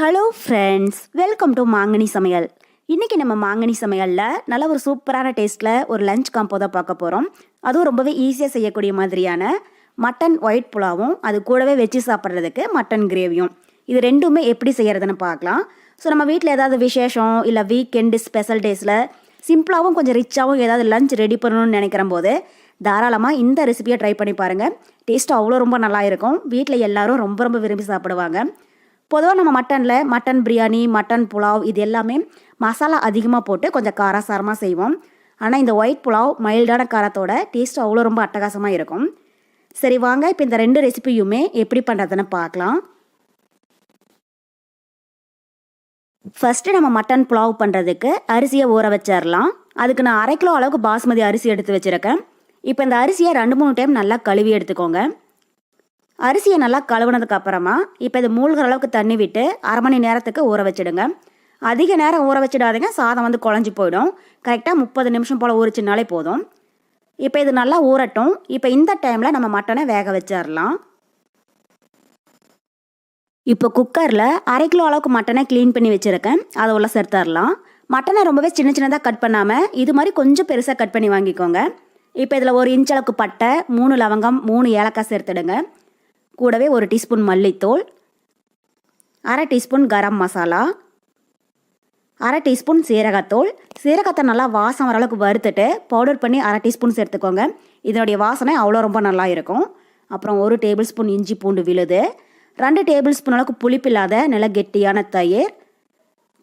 Hello friends welcome to மாங்கனி சமையல் இன்றைக்கி நம்ம மாங்கனி சமையலில் நல்ல ஒரு சூப்பரான டேஸ்ட்டில் ஒரு லஞ்ச் காம்போ தான் பார்க்க போகிறோம் அதுவும் ரொம்பவே ஈஸியாக செய்யக்கூடிய மாதிரியான மட்டன் ஒயிட் புலாவும் அது கூடவே வச்சு சாப்பிட்றதுக்கு மட்டன் கிரேவியும் இது ரெண்டுமே எப்படி செய்கிறதுன்னு பார்க்கலாம். ஸோ நம்ம வீட்டில் ஏதாவது விசேஷம் இல்லை வீக்கெண்டு ஸ்பெஷல் டேஸில் சிம்பிளாகவும் கொஞ்சம் ரிச்சாகவும் ஏதாவது லஞ்ச் ரெடி பண்ணணும்னு நினைக்கிற போது தாராளமாக இந்த ரெசிபியை ட்ரை பண்ணி பாருங்கள் டேஸ்ட்டு அவ்வளோ ரொம்ப நல்லா இருக்கும். வீட்டில் எல்லாரும் ரொம்ப ரொம்ப விரும்பி சாப்பிடுவாங்க. பொதுவாக நம்ம மட்டனில் மட்டன் பிரியாணி மட்டன் புலாவ் இது எல்லாமே மசாலா அதிகமாக போட்டு கொஞ்சம் காரசாரமாக செய்வோம். ஆனால் இந்த ஒயிட் புலாவ் மைல்டான காரத்தோட டேஸ்ட் அவ்வளோ ரொம்ப அட்டகாசமாக இருக்கும். சரி வாங்க. இப்போ இந்த ரெண்டு ரெசிபியுமே எப்படி பண்ணுறதுன்னு பார்க்கலாம். ஃபஸ்ட்டு நம்ம மட்டன் புலாவ் பண்ணுறதுக்கு அரிசியை ஊற வச்சிடலாம் அதுக்கு நான் அரை கிலோ அளவுக்கு பாஸ்மதி அரிசி எடுத்து வச்சுருக்கேன். இப்போ இந்த அரிசியை ரெண்டு மூணு டைம் நல்லா கழுவி எடுத்துக்கோங்க. அரிசியை நல்லா கழுவுனதுக்கு அப்புறமா இப்போ இது மூழ்கிற அளவுக்கு தண்ணி விட்டு அரை மணி நேரத்துக்கு ஊற வச்சிடுங்க. அதிக நேரம் ஊற வச்சிடாதீங்க. சாதம் வந்து குழஞ்சி போயிடும். கரெக்டாக முப்பது நிமிஷம் போல் ஊறிச்சினாலே போதும். இப்போ இது நல்லா ஊறட்டும். இப்போ இந்த டைமில் நம்ம மட்டனை வேக வச்சிடலாம். இப்போ குக்கரில் அரை கிலோ அளவுக்கு மட்டனை க்ளீன் பண்ணி வச்சுருக்கேன். அதை உள்ள சேர்த்துடலாம் மட்டனை ரொம்பவே சின்ன சின்னதாக கட் பண்ணாமல் இது மாதிரி கொஞ்சம் பெருசாக கட் பண்ணி வாங்கிக்கோங்க. இப்போ இதில் ஒரு இன்ச் அளவுக்கு பட்டை மூணு லவங்கம் மூணு ஏலக்காய் சேர்த்துடுங்க. கூடவே ஒரு டீஸ்பூன் மல்லித்தூள் அரை டீஸ்பூன் கரம் மசாலா அரை டீஸ்பூன் சீரகத்தூள். சீரகத்தை நல்லா வாசம் வர அளவுக்கு வறுத்துட்டு பவுடர் பண்ணி அரை டீஸ்பூன் சேர்த்துக்கோங்க. இதனுடைய வாசனை அவ்வளோ ரொம்ப நல்லா இருக்கும். அப்புறம் ஒரு டேபிள் ஸ்பூன் இஞ்சி பூண்டு விழுது. ரெண்டு டேபிள் ஸ்பூன் அளவுக்கு புளிப்பில்லாத நல்ல கெட்டியான தயிர்.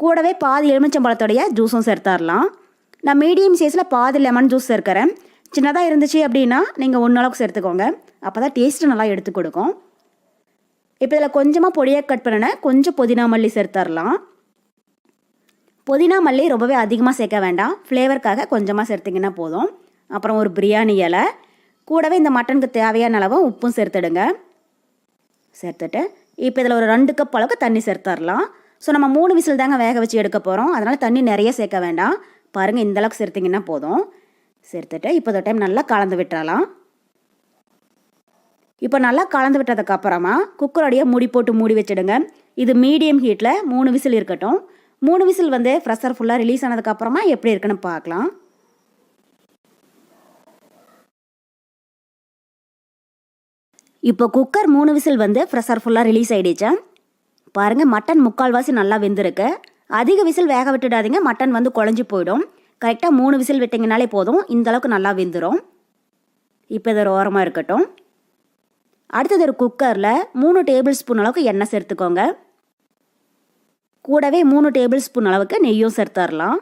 கூடவே பாதி எலுமிச்சம்பழத்தோடைய ஜூஸும் சேர்த்தாரலாம். நான் மீடியம் சைஸில் பாதி லெமன் ஜூஸ் சேர்க்குறேன். சின்னதாக இருந்துச்சு அப்படின்னா நீங்கள் ஒன்று அளவுக்கு சேர்த்துக்கோங்க. அப்போ தான் டேஸ்ட்டு நல்லா எடுத்து கொடுக்கும். இப்போ இதில் கொஞ்சமாக பொடியாக கட் பண்ணின கொஞ்சம் புதினா மல்லி சேர்த்துடலாம் புதினா மல்லி ரொம்பவே அதிகமாக சேர்க்க வேண்டாம். ஃப்ளேவருக்காக கொஞ்சமாக சேர்த்திங்கன்னா போதும். அப்புறம் ஒரு பிரியாணி இலை. கூடவே இந்த மட்டனுக்கு தேவையான அளவும் உப்பும் சேர்த்துடுங்க. சேர்த்துட்டு இப்போ இதில் ஒரு ரெண்டு கப் அளவுக்கு தண்ணி சேர்த்துடலாம் ஸோ நம்ம மூணு விசில் தாங்க வேக வச்சு எடுக்க போகிறோம் அதனால் தண்ணி நிறைய சேர்க்க வேண்டாம். பாருங்கள் இந்த அளவுக்கு சேர்த்திங்கன்னா போதும். சேர்த்துட்டு இப்போ இந்த டைம் நல்லா கலந்து விட்டுறலாம். இப்போ நல்லா கலந்து விட்டதுக்கு அப்புறமா குக்கரோடைய மூடி போட்டு மூடி வச்சிடுங்க. இது மீடியம் ஹீட்டில் மூணு விசில் இருக்கட்டும். மூணு விசில் வந்து ஃப்ரெஷர் ஃபுல்லாக ரிலீஸ் ஆனதுக்கப்புறமா எப்படி இருக்குன்னு பார்க்கலாம். இப்போ குக்கர் மூணு விசில் வந்து ஃப்ரெஷர் ஃபுல்லாக ரிலீஸ் ஆகிடுச்சு பாருங்கள் மட்டன் முக்கால்வாசி நல்லா வெந்திருக்கு. அதிக விசில் வேக விட்டுடாதீங்க மட்டன் வந்து குழஞ்சி போயிடும். கரெக்டாக மூணு விசில் விட்டிங்கனாலே போதும் இந்தளவுக்கு நல்லா வெந்துடும் இப்போ இது ஒரு ஓரமாக இருக்கட்டும். அடுத்தது ஒரு குக்கரில் மூணு டேபிள் ஸ்பூன் அளவுக்கு எண்ணெய் சேர்த்துக்கோங்க. கூடவே மூணு டேபிள் ஸ்பூன் அளவுக்கு நெய்யும் சேர்த்துடலாம்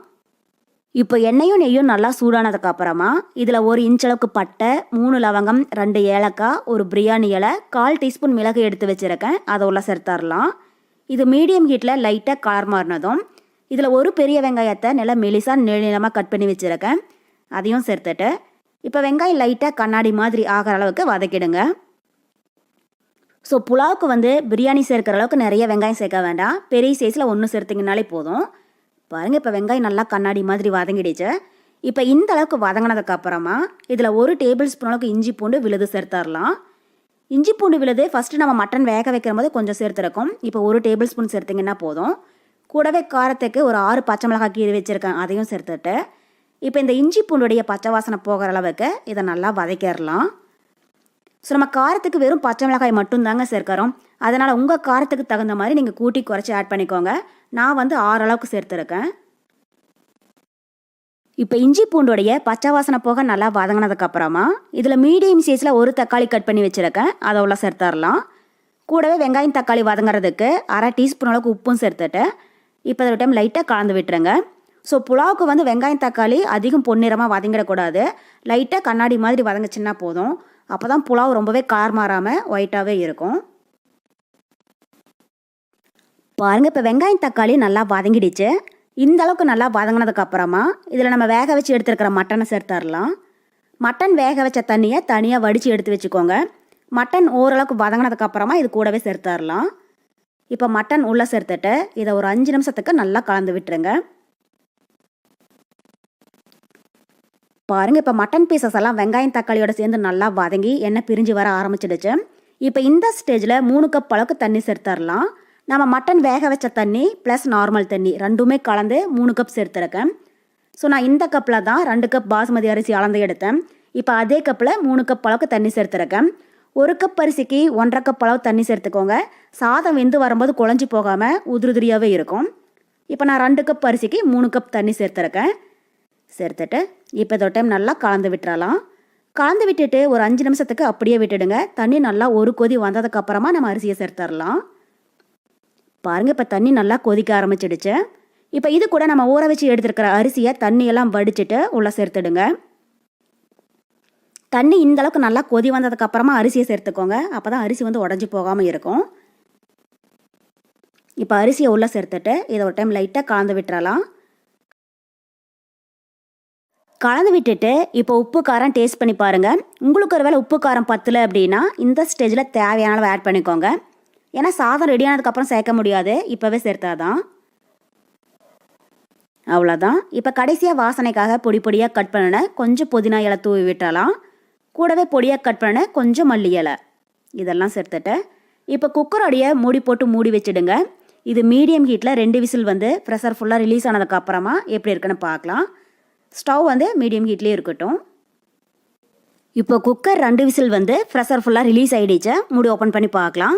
இப்போ எண்ணெயும் நெய்யும் நல்லா சூடானதுக்கு அப்புறமா இதில் ஒரு இன்ச் அளவுக்கு பட்டை மூணு லவங்கம் ரெண்டு ஏலக்காய் ஒரு பிரியாணி இலை கால் டீஸ்பூன் மிளகு எடுத்து வச்சுருக்கேன். அதை உள்ள சேர்த்துடலாம் இது மீடியம் ஹீட்டில் லைட்டாக கலர் மாறினதும் இதில் ஒரு பெரிய வெங்காயத்தை நல்லா மெலிசாக நீளமாக கட் பண்ணி வச்சுருக்கேன். அதையும் சேர்த்துட்டு இப்போ வெங்காயம் லைட்டாக கண்ணாடி மாதிரி ஆகிற அளவுக்கு வதக்கிடுங்க. ஸோ புலாவுக்கு வந்து பிரியாணி சேர்க்குற அளவுக்கு நிறைய வெங்காயம் சேர்க்க வேண்டாம். பெரிய சைஸில் ஒன்று சேர்த்திங்கனாலே போதும். பாருங்கள் இப்போ வெங்காயம் நல்லா கண்ணாடி மாதிரி வதங்கிடுச்சு. இப்போ இந்த அளவுக்கு வதங்கினதுக்கு அப்புறமா இதில் ஒரு டேபிள் ஸ்பூன் அளவுக்கு இஞ்சி பூண்டு விழுது சேர்த்துடலாம் இஞ்சி பூண்டு விழுது ஃபஸ்ட்டு நம்ம மட்டன் வேக வைக்கிற போது கொஞ்சம் சேர்த்துருக்கோம். இப்போ ஒரு டேபிள் ஸ்பூன் சேர்த்திங்கன்னா போதும். கூடவே காரத்துக்கு ஒரு ஆறு பச்சை மிளகாய் கீரை வச்சுருக்கேன் அதையும் சேர்த்துட்டு. இப்போ இந்த இஞ்சி பூண்டுடைய பச்சை வாசனை போகிற அளவுக்கு இதை நல்லா வதக்கிடலாம் ஸோ நம்ம காரத்துக்கு வெறும் பச்சை மிளகாய் மட்டும்தாங்க சேர்க்குறோம். அதனால் உங்கள் காரத்துக்கு தகுந்த மாதிரி நீங்கள் கூட்டி குறைச்சி ஆட் பண்ணிக்கோங்க. நான் வந்து ஆறு அளவுக்கு சேர்த்துருக்கேன். இப்போ இஞ்சி பூண்டோடைய பச்சை வாசனை போக நல்லா வதங்கினதுக்கப்புறமா இதில் மீடியம் சைஸில் ஒரு தக்காளி கட் பண்ணி வச்சுருக்கேன். அதை உள்ள சேர்த்துடலாம் கூடவே வெங்காயம் தக்காளி வதங்குறதுக்கு அரை டீஸ்பூன் அளவுக்கு உப்பும் சேர்த்துட்டு இப்போ ஒரு டைம் லைட்டாக கலந்து விட்டுருங்க. ஸோ புலாவுக்கு வந்து வெங்காயம் தக்காளி அதிகம் பொன்னிறமாக வதங்கிடக்கூடாது. லைட்டாக கண்ணாடி மாதிரி வதங்குச்சுன்னா போதும். அப்போ தான் புலாவ் ரொம்பவே கார் மாறாமல் ஒயிட்டாகவே இருக்கும். பாருங்கள் இப்போ வெங்காயம் தக்காளி நல்லா வதங்கிடுச்சு. இந்த அளவுக்கு நல்லா வதங்கினதுக்கப்புறமா இதில் நம்ம வேக வச்சு எடுத்துருக்கிற மட்டனை சேர்த்துடலாம் மட்டன் வேக வச்ச தண்ணியை தனியாக வடித்து எடுத்து வச்சுக்கோங்க. மட்டன் ஓரளவுக்கு வதங்கினதுக்கப்புறமா இது கூடவே சேர்த்துடலாம் இப்போ மட்டன் உள்ளே சேர்த்துட்டு இதை ஒரு அஞ்சு நிமிஷத்துக்கு நல்லா கலந்து விட்டுருங்க. பாருங்கள் இப்போ மட்டன் பீசஸ் எல்லாம் வெங்காயம் தக்காளியோட சேர்ந்து நல்லா வதங்கி எண்ணெய் பிரிஞ்சு வர ஆரம்பிச்சிடுச்சு. இப்போ இந்த ஸ்டேஜில் மூணு கப் அளவுக்கு தண்ணி சேர்த்துடலாம் நம்ம மட்டன் வேக வச்ச தண்ணி ப்ளஸ் நார்மல் தண்ணி ரெண்டுமே கலந்து மூணு கப் சேர்த்துருக்கேன். ஸோ நான் இந்த கப்பில் தான் ரெண்டு கப் பாஸ்மதி அரிசி அளந்து எடுத்தேன். இப்போ அதே கப்பில் மூணு கப் அளவுக்கு தண்ணி சேர்த்துருக்கேன். ஒரு கப் அரிசிக்கு ஒன்றரை கப் அளவு தண்ணி சேர்த்துக்கோங்க. சாதம் வெந்து வரும்போது குழஞ்சி போகாமல் உதிரியாக இருக்கும். இப்போ நான் ரெண்டு கப் அரிசிக்கு மூணு கப் தண்ணி சேர்த்துருக்கேன். சேர்த்துட்டு இப்போ இதோ டைம் நல்லா கலந்து விட்டுறலாம். கலந்து விட்டுட்டு ஒரு அஞ்சு நிமிஷத்துக்கு அப்படியே விட்டுடுங்க. தண்ணி நல்லா ஒரு கொதி வந்ததுக்கப்புறமா நம்ம அரிசியை சேர்த்துடலாம் பாருங்க இப்போ தண்ணி நல்லா கொதிக்க ஆரம்பிச்சிடுச்சு. இப்போ இது கூட நம்ம ஊற வச்சு எடுத்துருக்கிற அரிசியை தண்ணியெல்லாம் வடிச்சிட்டு உள்ளே சேர்த்துடுங்க. தண்ணி இந்த அளவுக்கு நல்லா கொதி வந்ததுக்கப்புறமா அரிசியை சேர்த்துக்கோங்க. அப்போ தான் அரிசி வந்து உடஞ்சி போகாமல் இருக்கும். இப்போ அரிசியை உள்ளே சேர்த்துட்டு இதை ஒரு டைம் லைட்டாக கலந்து விட்டுறலாம். கலந்து விட்டுட்டு இப்போ உப்பு காரம் டேஸ்ட் பண்ணி பாருங்கள் உங்களுக்கு ஒரு வேளை உப்பு காரம் பத்தலை அப்படின்னா இந்த ஸ்டேஜில் தேவையான அளவு ஆட் பண்ணிக்கோங்க. ஏன்னா சாதம் ரெடி ஆனதுக்கப்புறம் சேர்க்க முடியாது. இப்போவே சேர்த்தாதான். அவ்வளோதான் இப்போ கடைசியாக வாசனைக்காக பொடி பொடியாக கட் பண்ணின கொஞ்சம் புதினா இலை தூவி விட்டலாம் கூடவே பொடியாக கட் பண்ணின கொஞ்சம் மல்லி இலை. இதெல்லாம் சேர்த்துட்டேன் இப்போ குக்கரோடைய மூடி போட்டு மூடி வச்சுடுங்க. இது மீடியம் ஹீட்டில் ரெண்டு விசில் வந்து ப்ரெஷர் ஃபுல்லாக ரிலீஸ் ஆனதுக்கப்புறமா எப்படி இருக்குன்னு பார்க்கலாம். ஸ்டவ் வந்து மீடியம் ஹீட்லேயே இருக்கட்டும். இப்போ குக்கர் ரெண்டு விசில் வந்து ப்ரெஷர் ஃபுல்லாக ரிலீஸ் ஆகிடுச்சு மூடி ஓப்பன் பண்ணி பார்க்கலாம்.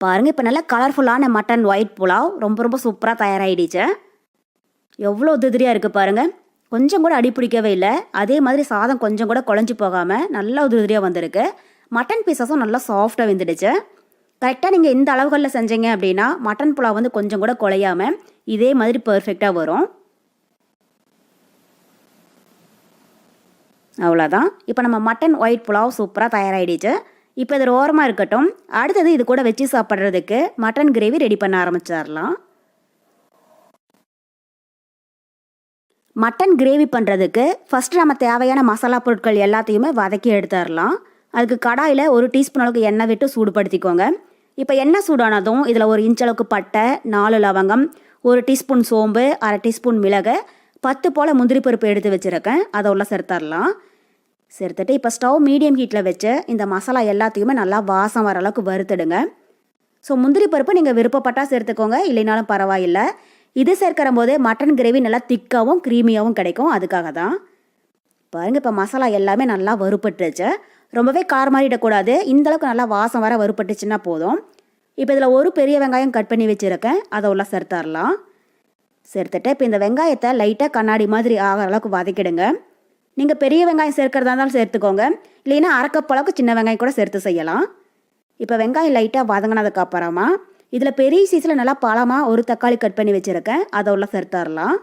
பாருங்கள் இப்போ நல்லா கலர்ஃபுல்லான மட்டன் ஒயிட் புலாவ் ரொம்ப ரொம்ப சூப்பராக தயாராகிடுச்சு எவ்வளோ உதிரியாக இருக்குது பாருங்கள் கொஞ்சம் கூட அடி பிடிக்கவே இல்லை. அதே மாதிரி சாதம் கொஞ்சம் கூட குழஞ்சி போகாமல் நல்லா உதிரியாக வந்திருக்கு. மட்டன் பீசஸும் நல்லா சாஃப்டாக வெந்துடுச்சு. கரெக்டாக நீங்கள் இந்த அளவுகளில் செஞ்சீங்க அப்படின்னா மட்டன் புலாவ் வந்து கொஞ்சம் கூட குலையாமல் இதே மாதிரி பர்ஃபெக்டாக வரும். அவ்வளோதான் இப்போ நம்ம மட்டன் ஒயிட் புலாவ் சூப்பராக தயாராகிடுச்சு இப்போ இது ஓரமாக இருக்கட்டும். அடுத்தது இது கூட வச்சு சாப்பிட்றதுக்கு மட்டன் கிரேவி ரெடி பண்ண ஆரம்பிச்சிடலாம். மட்டன் கிரேவி பண்ணுறதுக்கு ஃபஸ்ட்டு நம்ம தேவையான மசாலா பொருட்கள் எல்லாத்தையுமே வதக்கி எடுத்துடலாம். அதுக்கு கடாயில் ஒரு டீஸ்பூன் அளவுக்கு எண்ணெய் விட்டு சூடுபடுத்திக்கோங்க. இப்போ எண்ணெய் சூடானதும் இதில் ஒரு இன்ச் அளவுக்கு பட்டை நாலு லவங்கம் ஒரு டீஸ்பூன் சோம்பு அரை டீஸ்பூன் மிளகு பத்து போல் முந்திரி பருப்பு எடுத்து வச்சுருக்கேன். அதை உள்ள சேர்த்தரலாம். சேர்த்துட்டு இப்போ ஸ்டவ் மீடியம் ஹீட்டில் வச்சு இந்த மசாலா எல்லாத்தையுமே நல்லா வாசம் வர அளவுக்கு வறுத்துடுங்க. ஸோ முந்திரி பருப்பு நீங்கள் விருப்பப்பட்டால் சேர்த்துக்கோங்க. இல்லைனாலும் பரவாயில்லை. இது சேர்க்கிற போது மட்டன் கிரேவி நல்லா திக்காகவும் க்ரீமியாகவும் கிடைக்கும். அதுக்காக தான் பாருங்க இப்போ மசாலா எல்லாமே நல்லா வறுப்பட்டுருச்சு ரொம்பவே கார் மாறிடக்கூடாது இந்த நல்லா வாசம் வர வறுப்பட்டுச்சுன்னா போதும். இப்போ இதில் ஒரு பெரிய வெங்காயம் கட் பண்ணி வச்சுருக்கேன். அதை உள்ள சேர்த்தரலாம். சேர்த்துட்டு இப்போ இந்த வெங்காயத்தை லைட்டாக கண்ணாடி மாதிரி ஆகிற அளவுக்கு வதக்கிடுங்க. நீங்கள் பெரிய வெங்காயம் சேர்க்கிறதா இருந்தாலும் சேர்த்துக்கோங்க. இல்லைன்னா அரைக்கப்பளவுக்கு சின்ன வெங்காயம் கூட சேர்த்து செய்யலாம். இப்போ வெங்காயம் லைட்டாக வதங்கினதுக்கு அப்புறமா இதில் பெரிய சீஸில் நல்லா பழமாக ஒரு தக்காளி கட் பண்ணி வச்சுருக்கேன். அதை உள்ள சேர்த்துடலாம்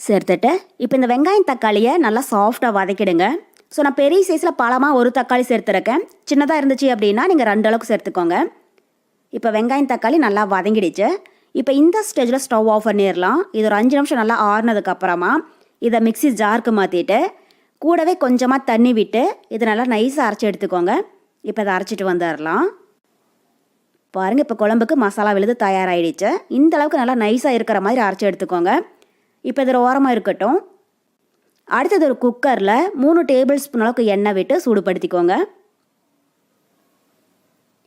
சேர்த்துட்டு இப்போ இந்த வெங்காயம் தக்காளியை நல்லா சாஃப்டாக வதக்கிடுங்க. ஸோ நான் பெரிய சைஸில் பழமாக ஒரு தக்காளி சேர்த்துருக்கேன். சின்னதாக இருந்துச்சு அப்படின்னா நீங்கள் ரெண்டு அளவுக்கு சேர்த்துக்கோங்க. இப்போ வெங்காயம் தக்காளி நல்லா வதங்கிடுச்சு. இப்போ இந்த ஸ்டேஜில் ஸ்டவ் ஆஃப் பண்ணிடலாம் இது ஒரு அஞ்சு நிமிஷம் நல்லா ஆறுனதுக்கப்புறமா இதை மிக்ஸி ஜாருக்கு மாற்றிட்டு கூடவே கொஞ்சமாக தண்ணி விட்டு இதை நல்லா நைஸாக அரைச்சி எடுத்துக்கோங்க. இப்போ இதை அரைச்சிட்டு வந்துடலாம் பாருங்கள் இப்போ குழம்புக்கு மசாலா விழுது தயாராகிடுச்சு இந்த அளவுக்கு நல்லா நைஸாக இருக்கிற மாதிரி அரைச்சி எடுத்துக்கோங்க. இப்போ இதில் ஓரமாக இருக்கட்டும். அடுத்தது ஒரு குக்கரில் மூணு டேபிள் ஸ்பூன் அளவுக்கு எண்ணெய் விட்டு சூடுபடுத்திக்கோங்க.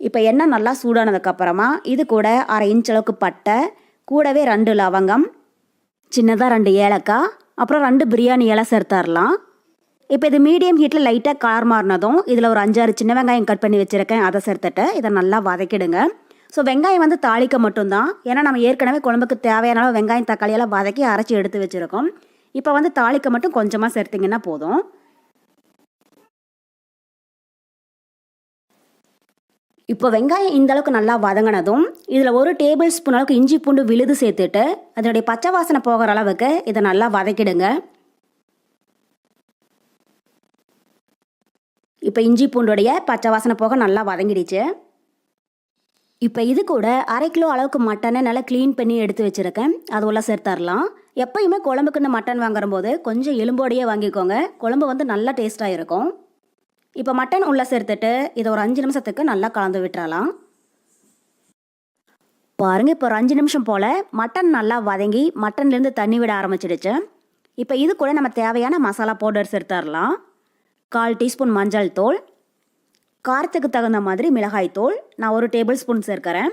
இப்போ எண்ணெய் நல்லா சூடானதுக்கப்புறமா இது கூட அரை இன்ச் அளவுக்கு பட்டை கூடவே ரெண்டு லவங்கம் சின்னதாக ரெண்டு ஏலக்காய் அப்புறம் ரெண்டு பிரியாணி இலை சேர்த்தரலாம். இப்போ இது மீடியம் ஹீட்டில் லைட்டாக கார் மாறினதும் இதில் ஒரு அஞ்சாறு சின்ன வெங்காயம் கட் பண்ணி வச்சுருக்கேன் அதை சேர்த்துட்டு இதை நல்லா வதக்கிடுங்க. ஸோ வெங்காயம் வந்து தாளிக்க மட்டும்தான் ஏன்னா நம்ம ஏற்கனவே குழம்புக்கு தேவையான அளவு வெங்காயம் தக்காளியெல்லாம் வதக்கி அரைச்சி எடுத்து வச்சுருக்கோம். இப்போ வந்து தாளிக்க மட்டும் கொஞ்சமாக சேர்த்திங்கன்னா போதும். இப்போ வெங்காயம் இந்த அளவுக்கு நல்லா வதங்கினதும் இதில் ஒரு டேபிள் ஸ்பூன் அளவுக்கு இஞ்சி பூண்டு விழுது சேர்த்துட்டு அதனுடைய பச்சை வாசனை போகிற அளவுக்கு இதை நல்லா வதக்கிடுங்க. இப்போ இஞ்சி பூண்டுடைய பச்சை வாசனை போக நல்லா வதங்கிடுச்சு. இப்போ இது கூட அரை கிலோ அளவுக்கு மட்டனை நல்லா க்ளீன் பண்ணி எடுத்து வச்சுருக்கேன். அது உள்ள சேர்த்தரலாம். எப்பயுமே குழம்புக்கு இந்த மட்டன் வாங்குற போது கொஞ்சம் எலும்போடையே வாங்கிக்கோங்க. குழம்பு வந்து நல்லா டேஸ்ட்டாக இருக்கும். இப்போ மட்டன் உள்ளே சேர்த்துட்டு இதை ஒரு அஞ்சு நிமிஷத்துக்கு நல்லா கலந்து விட்டுறலாம். பாருங்கள் இப்போ ஒரு அஞ்சு நிமிஷம் போல் மட்டன் நல்லா வதங்கி மட்டன்லேருந்து தண்ணி விட ஆரம்பிச்சிடுச்சு. இப்போ இது கூட நம்ம தேவையான மசாலா பவுடர் சேர்த்துடலாம் கால் டீஸ்பூன் மஞ்சள் தூள் காரத்துக்கு தகுந்த மாதிரி மிளகாய் தூள் நான் ஒரு டேபிள் ஸ்பூன் சேர்க்கிறேன்.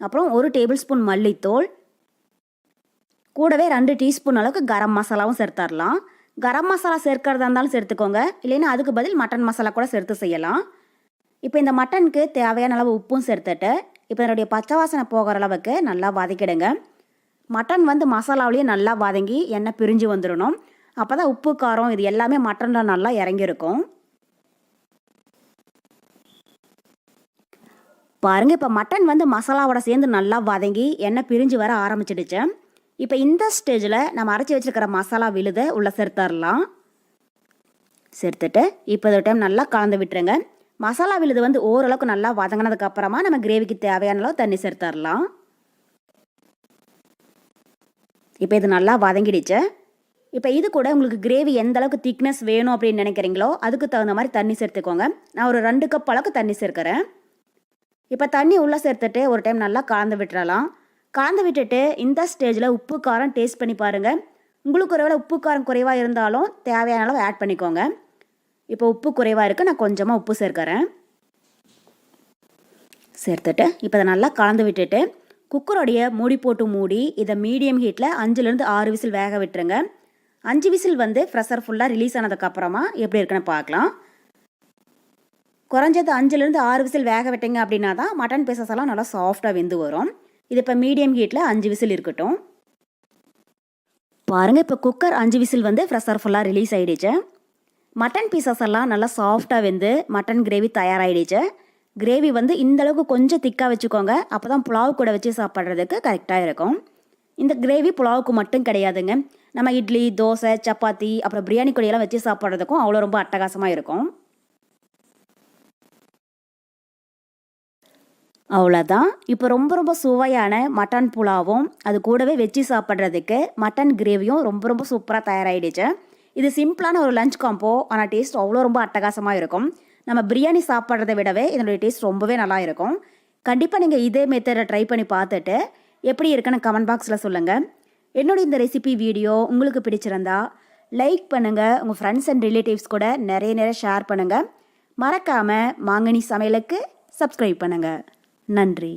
அப்புறம் ஒரு டேபிள் ஸ்பூன் மல்லித்தூள் கூடவே ரெண்டு டீஸ்பூன் அளவுக்கு கரம் மசாலாவும் சேர்த்துடலாம் கரம் மசாலா சேர்க்கிறதா இருந்தாலும் சேர்த்துக்கோங்க. இல்லைன்னா அதுக்கு பதில் மட்டன் மசாலா கூட சேர்த்து செய்யலாம். இப்போ இந்த மட்டனுக்கு தேவையான அளவு உப்பும் சேர்த்துட்டு இப்போ என்னுடைய பச்சை வாசனை போகிற அளவுக்கு நல்லா வதக்கிடுங்க. மட்டன் வந்து மசாலாவிலேயே நல்லா வதங்கி எண்ணெய் பிரிஞ்சு வந்துடணும். அப்போ தான் உப்பு காரம் இது எல்லாமே மட்டனில் நல்லா இறங்கியிருக்கும். பாருங்கள் இப்போ மட்டன் வந்து மசாலாவோட சேர்ந்து நல்லா வதங்கி எண்ணெய் பிரிஞ்சு வர ஆரம்பிச்சிடுச்சேன் இப்போ இந்த ஸ்டேஜில் நம்ம அரைச்சி வச்சிருக்கிற மசாலா விழுத உள்ளே சேர்த்துடலாம் சேர்த்துட்டு இப்போ ஒரு டைம் நல்லா கலந்து விட்டுருங்க. மசாலா விழுது வந்து ஓரளவுக்கு நல்லா வதங்கினதுக்கு அப்புறமா நம்ம கிரேவிக்கு தேவையான அளவு தண்ணி சேர்த்துடலாம் இப்போ இது நல்லா வதங்கிடுச்சு. இப்போ இது கூட உங்களுக்கு கிரேவி எந்த அளவுக்கு திக்னஸ் வேணும் அப்படின்னு நினைக்கிறீங்களோ அதுக்கு தகுந்த மாதிரி தண்ணி சேர்த்துக்கோங்க. நான் ஒரு ரெண்டு கப் அளவுக்கு தண்ணி சேர்க்குறேன். இப்போ தண்ணி உள்ளே சேர்த்துட்டு ஒரு டைம் நல்லா கலந்து விட்டுறலாம். கலந்து விட்டுட்டு இந்த ஸ்டேஜில் உப்பு காரம் டேஸ்ட் பண்ணி பாருங்கள் உங்களுக்கு ஒருவேளை உப்பு காரம் குறைவாக இருந்தாலும் தேவையான அளவு ஆட் பண்ணிக்கோங்க. இப்போ உப்பு குறைவாக இருக்குது நான் கொஞ்சமாக உப்பு சேர்க்குறேன். சேர்த்துட்டு இப்போ இதை நல்லா கலந்து விட்டுட்டு குக்கரோடைய மூடி போட்டு மூடி இதை மீடியம் ஹீட்டில் அஞ்சுலேருந்து ஆறு விசில் வேக விட்டுருங்க. அஞ்சு விசில் வந்து ஃப்ரெஷர் ஃபுல்லாக ரிலீஸ் ஆனதுக்கப்புறமா எப்படி இருக்குன்னு பார்க்கலாம். குறைஞ்சது அஞ்சுலேருந்து ஆறு விசில் வேக விட்டீங்க அப்படின்னா தான் மட்டன் பீசஸ் எல்லாம் நல்லா சாஃப்டாக வெந்து வரும். இது இப்போ மீடியம் ஹீட்டில் அஞ்சு விசில் இருக்கட்டும். பாருங்கள் இப்போ குக்கர் அஞ்சு விசில் வந்து ஃப்ரெஷர் ஃபுல்லாக ரிலீஸ் ஆகிடுச்சு மட்டன் பீசஸ் எல்லாம் நல்லா சாஃப்டாக வெந்து மட்டன் கிரேவி தயாராகிடுச்சு கிரேவி வந்து இந்த அளவுக்கு கொஞ்சம் திக்காக வச்சுக்கோங்க. அப்போ தான் புலாவ் கூட வச்சு சாப்பிட்றதுக்கு கரெக்டாக இருக்கும். இந்த கிரேவி புலாவுக்கு மட்டும் கிடையாதுங்க. நம்ம இட்லி தோசை சப்பாத்தி அப்புறம் பிரியாணி கொடியெல்லாம் வச்சு சாப்பிட்றதுக்கும் அவ்வளோ ரொம்ப அட்டகாசமாக இருக்கும். அவ்வளோதான் இப்போ ரொம்ப ரொம்ப சுவையான மட்டன் புலாவும் அது கூடவே வச்சு சாப்பிட்றதுக்கு மட்டன் கிரேவியும் ரொம்ப ரொம்ப சூப்பராக தயாராகிடுச்சு இது சிம்பிளான ஒரு லஞ்ச் காம்போ ஆனால் டேஸ்ட் அவ்வளோ ரொம்ப அட்டகாசமாக இருக்கும். நம்ம பிரியாணி சாப்பிட்றத விடவே இதனுடைய டேஸ்ட் ரொம்பவே நல்லா இருக்கும். கண்டிப்பாக நீங்கள் இதே மெத்தடை ட்ரை பண்ணி பார்த்துட்டு எப்படி இருக்குன்னு கமெண்ட் பாக்ஸில் சொல்லுங்கள் என்னுடைய இந்த ரெசிபி வீடியோ உங்களுக்கு பிடிச்சிருந்தா லைக் பண்ணுங்கள் உங்கள் ஃப்ரெண்ட்ஸ் அண்ட் ரிலேட்டிவ்ஸ் கூட நிறைய நிறைய ஷேர் பண்ணுங்கள் மறக்காமல் மாங்கனி சமையலுக்கு சப்ஸ்கிரைப் பண்ணுங்கள் நன்றி.